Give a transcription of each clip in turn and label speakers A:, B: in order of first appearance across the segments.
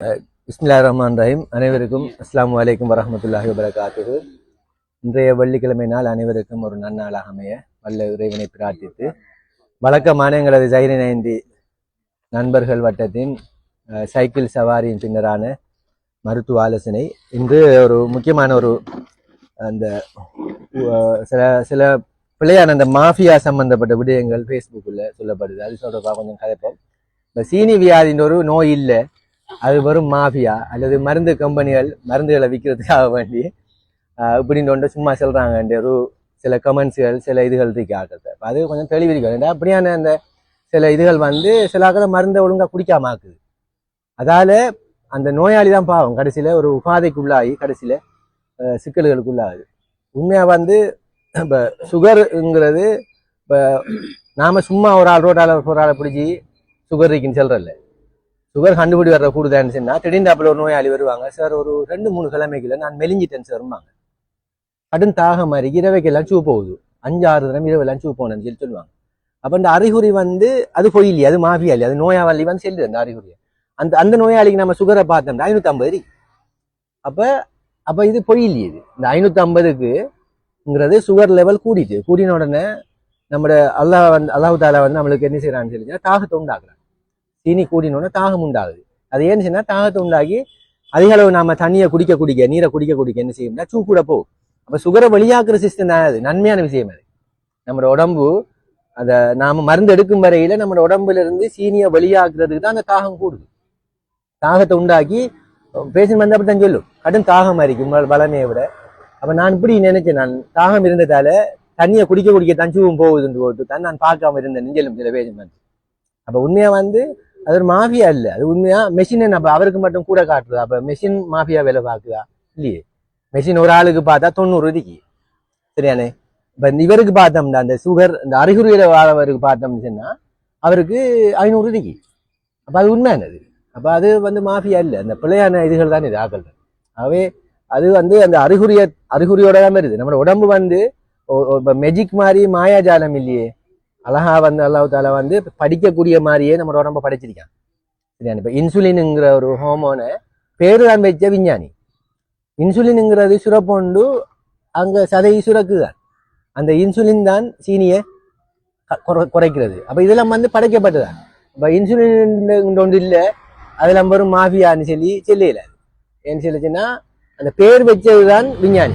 A: இஸ்மிலா ரஹ்மான் ரஹீம் அனைவருக்கும் அஸ்லாம் அலைக்கும் வரமத்துல்லாஹி வபரகாத்துஹு. இன்றைய வெள்ளிக்கிழமை நாள் அனைவருக்கும் ஒரு நன்னாளாக அமைய வல்ல இறைவனை பிரார்த்தித்து வழக்கமான எங்களது ஜைரி நயந்தி நண்பர்கள் வட்டத்தின் சைக்கிள் சவாரியின் பின்னரான மருத்துவ ஆலோசனை. இன்று ஒரு முக்கியமான ஒரு அந்த சில சில பிள்ளையான அந்த மாஃபியா சம்பந்தப்பட்ட விடயங்கள் ஃபேஸ்புக்கில் சொல்லப்படுது. அது தொடர்பாக கொஞ்சம் கதைப்போம் இந்த சீனி வியாதின்ற ஒரு நோய் இல்லை. அது வெறும் மாஃபியா அல்லது மருந்து கம்பெனிகள் மருந்துகளை விற்கிறதுக்காக வேண்டி இப்படின்னு ஒன்று சும்மா சொல்கிறாங்கன்ற ஒரு சில கமெண்ட்ஸ்கள் சில இதுகள் இருக்கு ஆக்கிறது அது கொஞ்சம் தெளிவிருக்கு அப்படியான அந்த சில இதுகள் வந்து சில ஆக்கள் மருந்தை ஒழுங்காக குடிக்காம ஆக்குது. அதால் அந்த நோயாளி தான் பாவம். கடைசியில் ஒரு உபாதைக்குள்ளாகி கடைசியில் சிக்கல்களுக்குள்ளாகுது. உண்மையாக வந்து இப்போ சுகருங்கிறது இப்போ நாம சும்மா ஒரு ஆள் ரோட்டால் ஒரு ஆளை பிடிச்சி சுகர் இருக்குன்னு சொல்கிறல்ல சுகர் கண்டுபிடி வர்ற கூடுதான்னு சொன்னா திடீர்னு அப்பல ஒரு நோயாளி வருவாங்க. சார் ஒரு ரெண்டு மூணு கிழமைக்குள்ள நான் மெலிஞ்சிட்டேன் சார்ம்பாங்க கடும் தாகம் மாதிரி இரவைக்கெல்லாம் சூ போகுது. அஞ்சு ஆறு தினம் இரவெல்லாம் சூ போனேன்னு சொல்லி சொல்லுவாங்க. அப்ப இந்த அறிகுறி வந்து அது பொய்யில்லை அது மாஃபியாலி அது நோயாளி வந்து செல்லுது அந்த அறிகுறியை. அந்த அந்த நோயாளிக்கு நம்ம சுகரை பார்த்தோம்னா ஐநூற்றம்பது ஐம்பது அப்போ அப்ப அப்ப இது பொய் இல்லையே இது. இந்த ஐநூற்றம்பதுக்குங்கிறது சுகர் லெவல் கூடிட்டு கூடின உடனே நம்மளோட அல்லாஹ் வந்து அல்லாஹு தாலா வந்து நம்மளுக்கு என்ன செய்யறான்னு சொல்லி தாகத்தை உண்டாக்குறான் சீனி கூடினோடனே தாகம் உண்டாகுது. அது ஏன்னு சொன்னா தாகத்தை உண்டாகி அதிக அளவு நாம தண்ணியை குடிக்க குடிக்க நீரை குடிக்க குடிக்க என்ன செய்யும்னா சூ கூட போகும். அப்போ சுகரை வெளியாக்குற சிஸ்டம் தான் அது. நன்மையான விஷயம் அது. நம்மளோட உடம்பு அதை நாம மருந்து எடுக்கும் வரையில நம்ம உடம்புல இருந்து சீனியை வெளியாக்குறதுக்கு தான் அந்த தாகம் கூடுது. தாகத்தை உண்டாக்கி பேஷண்ட் வந்து அப்படித்தான் சொல்லும். கடும் தாகம் இருக்கும் பலமையை விட. அப்போ நான் இப்படி நினைச்சேன். நான் தாகம் இருந்ததால தண்ணியை குடிக்க குடிக்க தஞ்சுவும் போகுதுன்னு போட்டு தான் நான் பார்க்காம இருந்தேன். நெஞ்சலும் சில பேஷண்ட் வந்து. அப்போ உண்மையாக வந்து அது ஒரு மாஃபியா இல்லை. அது உண்மையா? மெஷின் அப்ப அவருக்கு மட்டும் கூட காட்டுறதா. அப்ப மெஷின் மாஃபியா வேலை பார்க்குதா? இல்லையே. மெஷின் ஒரு ஆளுக்கு பார்த்தா தொண்ணூறு ரூபாய்க்கு. சரியானே? இப்ப இந்த இவருக்கு பார்த்தோம்னா அந்த சுகர் இந்த அறிகுறியில வாழவருக்கு பார்த்தோம்னு சொன்னா அவருக்கு ஐநூறு ரூபாய்க்கு. அப்ப அது உண்மையானது அப்ப அது வந்து மாஃபியா இல்லை. அந்த பிள்ளையான இதுகள் தான் இது ஆக்கள் ஆகவே அது வந்து அந்த அறிகுறிய அறிகுறியோட தான் வருது. நம்ம உடம்பு வந்து இப்போ மெஜிக் மாதிரி மாயாஜாலம் இல்லையே. அழகா வந்து அல்லாஹ் தாலா வந்து படிக்கக்கூடிய மாதிரியே நம்ம உடம்ப படைச்சிருக்கான். சரியா? இப்போ இன்சுலினுங்கிற ஒரு ஹோமோனை பேரு தான் வச்ச விஞ்ஞானி. இன்சுலினுங்கிறது சுரப்பொண்டு அங்க சதை சுரக்குதான். அந்த இன்சுலின் தான் சீனியை க- குறை- குறைக்கிறது. அப்ப இதெல்லாம் வந்து படைக்கப்பட்டதான் இப்ப இன்சுலின் ஒன்று இல்லை அதெல்லாம் வரும் மாஃபியான்னு சொல்லி சொல்லல. ஏன்னு சொல்லிச்சுன்னா அந்த பேர் வச்சது தான் விஞ்ஞானி.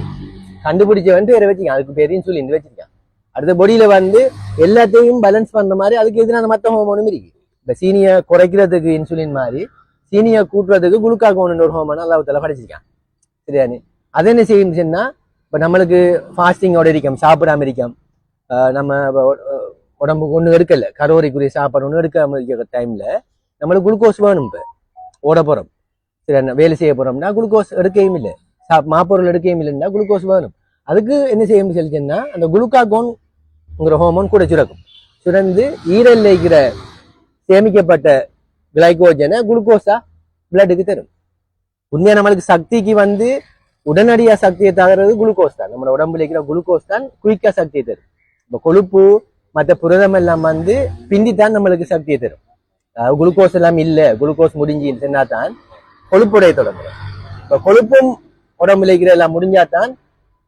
A: கண்டுபிடிச்சவன் பேரை வச்சுக்கான் அதுக்கு பேர் இன்சுலின் வச்சிருக்கான். அடுத்த பொடியில வந்து எல்லாத்தையும் பேலன்ஸ் பண்ற மாதிரி அதுக்கு எதிரான மற்ற ஹோமோனும் இருக்கு. இப்ப சீனியை குறைக்கிறதுக்கு இன்சுலின் மாதிரி சீனியை கூட்டுறதுக்கு குளுக்காகோன் ஒரு ஹோமோன் அல்லாவுத்தால படைச்சிருக்கான் சரியானு அது என்ன செய்யும் சொன்னா இப்போ நம்மளுக்கு ஃபாஸ்டிங்கோட இருக்கோம் சாப்பிடாம இருக்கோம். நம்ம உடம்புக்கு ஒன்றும் எடுக்கல. கரோரிக்குரிய சாப்பாடு ஒன்றும் எடுக்காம இருக்கிற டைம்ல நம்மளுக்கு குளுக்கோஸ் வேணும் இப்போ. ஓட போறோம். சரி வேலை செய்ய போறோம்னா குளுக்கோஸ் எடுக்கையும் இல்லை சா மாப்பொருள் எடுக்கையும் இல்லைன்னா குளுக்கோஸ் வேணும். அதுக்கு என்ன செய்ய சொல்லிச்சுன்னா அந்த குளுக்காகோன் உங்களோட ஹோமோன் கூட சுரக்கும். சுரந்து ஈரல்ல இருக்கிற சேமிக்கப்பட்ட கிளைகோஜனை குளுக்கோஸா பிளட்டுக்கு தரும். உண்மையாக நம்மளுக்கு சக்திக்கு வந்து உடனடியாக சக்தியை தகர்றது குளுக்கோஸ் தான். நம்ம உடம்புல இருக்கிற குளுக்கோஸ் தான் குயிக்காக சக்தியை தரும். இப்போ கொழுப்பு மற்ற புரதம் எல்லாம் வந்து பிந்தித்தான் நம்மளுக்கு சக்தியை தரும். குளுக்கோஸ் எல்லாம் இல்ல குளுக்கோஸ் முடிஞ்சுன்னா தான் கொழுப்புடைய தொடங்குறோம் இப்போ கொழுப்பும் உடம்புல இருக்கிற எல்லாம் முடிஞ்சாதான்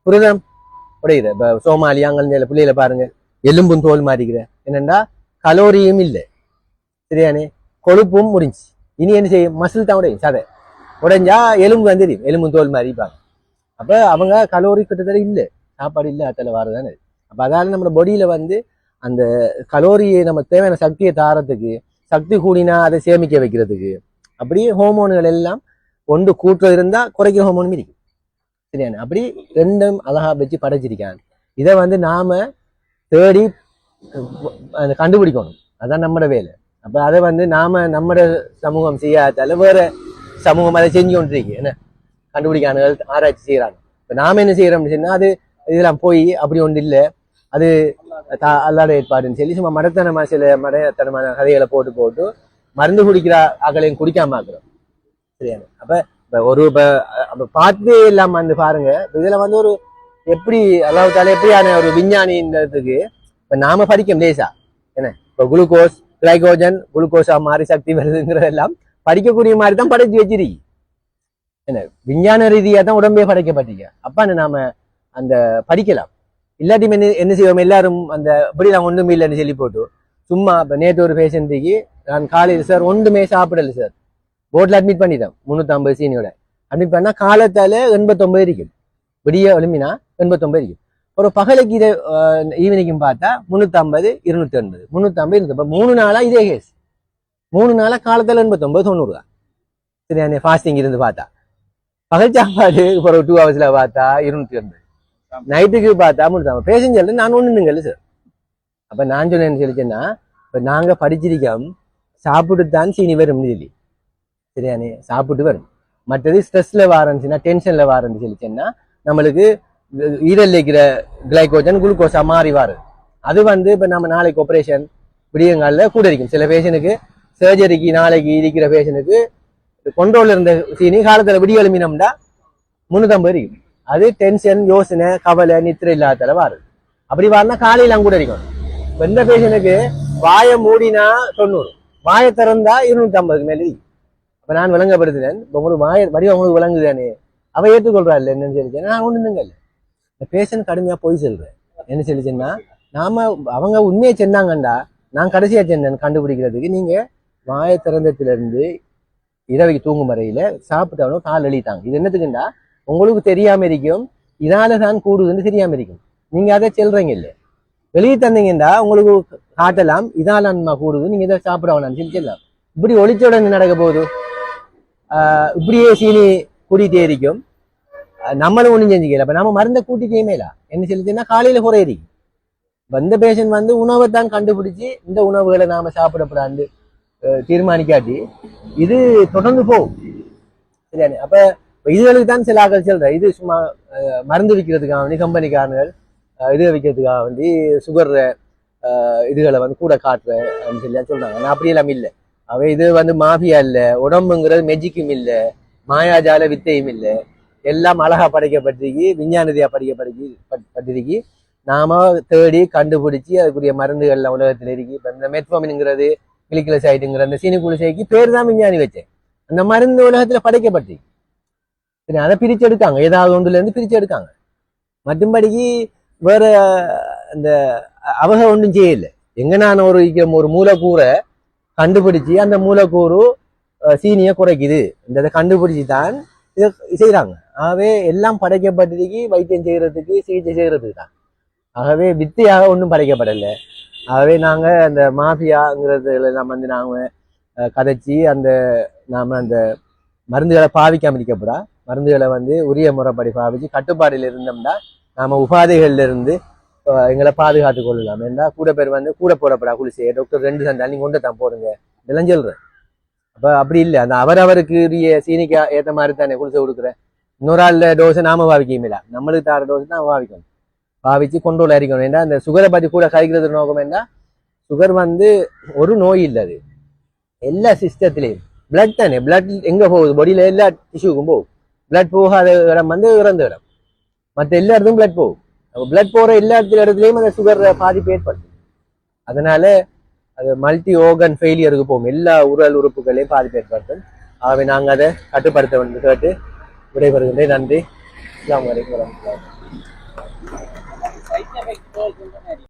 A: புரதம் உடையுது. இப்போ சோமாலி அங்கே பிள்ளைகளை எலும்பும் தோல் மாறிக்கிற. என்னன்னா கலோரியும் இல்லை. சரியானே? கொழுப்பும் முடிஞ்சு இனி என்ன செய்யும்? மசில் தான் உடையும். சதை. உடைஞ்சா எலும்பு வந்து தெரியும். எலும்பும் தோல் மாறிப்பாங்க. அப்போ அவங்க கலோரி கிட்டத்தட்ட இல்லை. சாப்பாடு இல்லை அதில் வரதானே அப்போ அதால் நம்ம பொடியில் வந்து அந்த கலோரியை நம்ம தேவையான சக்தியை தாரத்துக்கு சக்தி கூடினா அதை சேமிக்க வைக்கிறதுக்கு அப்படியே ஹோமோன்கள் எல்லாம் ஒன்று கூட்டுறது இருந்தால் குறைக்கிற ஹோமோனும் இருக்கு. சரியான? அப்படி ரெண்டும் அழகா வச்சு படைச்சிருக்காங்க. இதை வந்து நாம தேடி அந்த கண்டுபிடிக்கணும். அதான் நம்மட வேலை. அப்ப அதை வந்து நாம நம்மளோட சமூகம் செய்யாதால வேற சமூகம் அதை செஞ்சு கொண்டிருக்கு. என்ன? கண்டுபிடிக்கானுகள் ஆராய்ச்சி செய்கிறாங்க இப்போ நாம என்ன செய்யறோம்னு சொன்னா அது இதெல்லாம் போய் அப்படி ஒன்று இல்லை. அது தா- அல்லாத ஏற்பாடுன்னு சொல்லி சும்மா மடத்தனமா சில மடத்தனமான கதைகளை போட்டு போட்டு மருந்து குடிக்கிற ஆக்களையும் குடிக்காம ஆக்குறோம். சரியான அப்ப இப்ப ஒரு இப்ப அப்ப பார்த்து எல்லாம் வந்து பாருங்க இதில் வந்து ஒரு எப்படி அல்லாஹால எப்படியான ஒரு விஞ்ஞானின்றதுக்கு இப்ப நாம படிக்கும் லேசா. என்ன? இப்ப குளுக்கோஸ் கிளைகோஜன் குளுக்கோஸா மாறி சக்தி வருதுங்கிறதெல்லாம் படிக்கக்கூடிய மாதிரி தான் படைச்சு வச்சிருக்கு. என்ன? விஞ்ஞான ரீதியா தான் உடம்பே படைக்கப்பட்டிருக்க. அப்ப நாம அந்த படிக்கலாம். இல்லாட்டி என்ன என்ன செய்வோம்? எல்லாரும் அந்த இப்படி நான் ஒண்ணுமே இல்லைன்னு சொல்லி போட்டு சும்மா இப்ப நேற்று ஒரு பேஷண்ட்டுக்கு நான் காலையில் சார் ஒன்றுமே சாப்பிடல சார். போர்டில் அட்மிட் பண்ணிட்டேன். முந்நூற்றம்பது சீனியோட அட்மிட் பண்ணா காலத்தால எண்பத்தொம்பது இருக்கும் விடிய விளம்பினா எண்பத்தொம்பது இருக்கும் ஒரு பகலுக்கு இதை ஈவினிங்கும் பார்த்தா முந்நூற்றம்பது இருநூத்தி எண்பது முந்நூற்றம்பது இருநூத்தி மூணு நாளா இதே கேஸ் மூணு நாளா காலத்தில் எண்பத்தொன்பது தொண்ணூறு தான். சரியான ஃபாஸ்டிங் இருந்து பார்த்தா. பகல் சாப்பாடு ஒரு டூ ஹவர்ஸ்ல பார்த்தா இருநூத்தி எண்பது நைட்டுக்கு பார்த்தா முந்நூற்றம்பது பேசஞ்சர் நான் ஒன்றுங்கல்ல சார் அப்ப நான் சொன்னேன்னு சொல்லிச்சேன்னா இப்ப நாங்க படிச்சிருக்கோம் சாப்பிட்டு தான் சீனி வரும் சொல்லி சரியானே சாப்பிட்டு வரும். மற்றது ஸ்ட்ரெஸ்ல வாரந்துச்சுன்னா டென்ஷன்ல வாரன்னு சொல்லிச்சேன்னா நம்மளுக்கு ஈரல் இருக்கிற கிளைகோஜன் குளுக்கோஸா மாறி வாருது அது வந்து இப்போ நம்ம நாளைக்கு ஆப்ரேஷன் விடியங்காலில் கூட இருக்கும் சில பேஷனுக்கு சர்ஜரிக்கு நாளைக்கு இருக்கிற பேஷனுக்கு கொண்டோல் இருந்த சீனி காலத்தில் விடிய எழுமினம்டா முன்னூத்தம்பது இருக்கும். அது டென்ஷன் யோசனை கவலை நித்திரை இல்லாத வாருது அப்படி வாரினா காலையில கூட இருக்கும் இப்போ இந்த பேஷனுக்கு வாயை மூடினா தொண்ணூறு. வாயை திறந்தா இருநூத்தி ஐம்பதுக்கு மேல இருக்கு நான் விளங்கப்படுத்தினேன் இப்ப உங்களுக்கு வாய வடிவம் உங்களுக்கு விளங்குதானே? அவ ஏற்றுக்கொள்றா இல்ல என்னன்னு சொல்லி நான் ஒண்ணுங்க இல்லை இந்த பேஷன் கடுமையா போய் சொல்றேன். என்ன சொல்லிச்சுன்னா நாம அவங்க உண்மையை சொன்னாங்கண்டா நான் கடைசியா சென்னேன் கண்டுபிடிக்கிறதுக்கு. நீங்க வாய திறந்ததுல இருந்து இரவைக்கு தூங்கும் வரையில சாப்பிட்டவனும் கால் அழித்தாங்க இது என்னத்துக்குண்டா உங்களுக்கு தெரியாம இருக்கும். இதால தான் கூடுதுன்னு தெரியாம இருக்கும். நீங்க அதை செல்றீங்க இல்ல வெளியே தந்தீங்கன்னா உங்களுக்கு காட்டலாம். இதால நன்மை கூடுது. நீங்க இதை சாப்பிட வேணாம்னு சொல்லி செல்லலாம். இப்படி ஒளிச்சோட நடக்க போகுது. ஆஹ் இப்படியே சீனி கூட்டிகிட்டே இருக்கும். நம்மளும் ஒன்றும் செஞ்சுக்கல. அப்போ நம்ம மருந்தை கூட்டிக்கையுமே மேலா? என்ன சொல்லிச்சுன்னா காலையில குறையிறி வந்த பேஷண்ட் வந்து உணவை தான் கண்டுபிடிச்சு இந்த உணவுகளை நாம சாப்பிடப்படாது தீர்மானிக்காட்டி இது தொடர்ந்து போகும். சரியானே அப்ப இதுகளுக்கு தான் சில ஆக்கள் சொல்ற இது சும்மா அஹ், மருந்து விற்கிறதுக்காக வேண்டி கம்பெனிக்காரர்கள் அஹ், இது விற்கிறதுக்காக வேண்டி சுகர் இதுகளை வந்து கூட காட்டுற அப்படின்னு சொல்லி சொல்றாங்க. ஆனால் அப்படி எல்லாம் இல்லை. அவ இது வந்து மாஃபியா இல்ல உடம்புங்கிறது மெஜிக்கும் இல்ல மாயாஜால வித்தையும் இல்ல. எல்லாம் அழகா படைக்கப்பட்டிருக்கு விஞ்ஞானதியா படிக்கப்பட்டிருக்கு பட்- பட்டிருக்கு. நாம தேடி கண்டுபிடிச்சு அதுக்குரிய மருந்துகள்லாம் உலகத்துல இருக்கு. இப்ப இந்த மெட்ஃபாமின்ங்கிறது கிளிக்கலசைடுங்கிற அந்த சீனி குளிசைக்கு பேர் தான் விஞ்ஞானி வச்சேன் அந்த மருந்து உலகத்துல படைக்கப்பட்டிருக்கு. சரி அதை பிரிச்சு எடுக்காங்க ஏதாவது ஒன்றுல இருந்து பிரிச்சு எடுக்காங்க மற்றும்படிக்கு வேற அந்த அவக ஒன்றும் செய்யலை. எங்க நான் ஒரு ஒரு மூலக்கூறை கண்டுபிடிச்சு அந்த மூலக்கூறு சீனியை குறைக்குது. இந்த இதை கண்டுபிடிச்சு தான் இதை செய்யறாங்க ஆகவே எல்லாம் படைக்கப்பட்டதுக்கு வைத்தியம் செய்யறதுக்கு சிகிச்சை செய்கிறதுக்கு தான். ஆகவே வித்தையாக ஒன்றும் படைக்கப்படலை. ஆகவே நாங்க அந்த மாஃபியாங்கிறது எல்லாம் வந்து நாங்க அஹ், கதைச்சி அந்த நாம அந்த மருந்துகளை பாவிக்காம இருக்கப்படா மருந்துகளை வந்து உரிய முறைப்படி பாவிச்சு கட்டுப்பாடுல இருந்தோம்னா நாம உபாதைகள்ல இருந்து எங்களை பாதுகாத்து கொள்ளலாம். ஏன்னா கூட பேர் வந்து கூட போடப்படா குளிசையே. டாக்டர் ரெண்டு சண்டை நீங்கள் கொண்டு தான் போடுங்க. இதெல்லாம் சொல்றேன். அப்ப அப்படி இல்லை. அந்த அவரவருக்கு உரிய சீனிக்கு ஏத்த மாதிரி தானே குளிசை கொடுக்குறேன் இன்னொரு ஆள் டோஸை நாம பாவிக்கமில்ல நம்மளுக்கு தர டோஸ் தான் பாவிக்கணும் பாவிச்சு கொண்டோல் அறிக்கணும் ஏன்னா அந்த சுகரை பத்தி கூட கழிக்கிறது நோக்கம் என்ன சுகர் வந்து ஒரு நோய் இல்லை அது. எல்லா சிஸ்டத்திலையும் பிளட் தானே. பிளட் எங்க போகுது? பாடியில எல்லா டிஷ்யூக்கும் போகும். பிளட் போகாத இடம் வந்து இறந்த இடம். மற்ற எல்லா இடத்துக்கும் பிளட் போகும். அப்போ பிளட் போற எல்லா இடத்துல இடத்துலயும் அந்த சுகர் பாதிப்பு ஏற்படுது. அதனால அது மல்டி ஓர்கன் ஃபெயிலியருக்கு போகும். எல்லா உரல் உறுப்புகளையும் பாதிப்பு ஏற்படுத்தும் ஆகவே நாங்கள் அதை கட்டுப்படுத்த வேண்டும். கேட்டு விடைபெறுகின்றேன் நன்றி. இஸ்லாம் வரைக்கும் வரமத்துல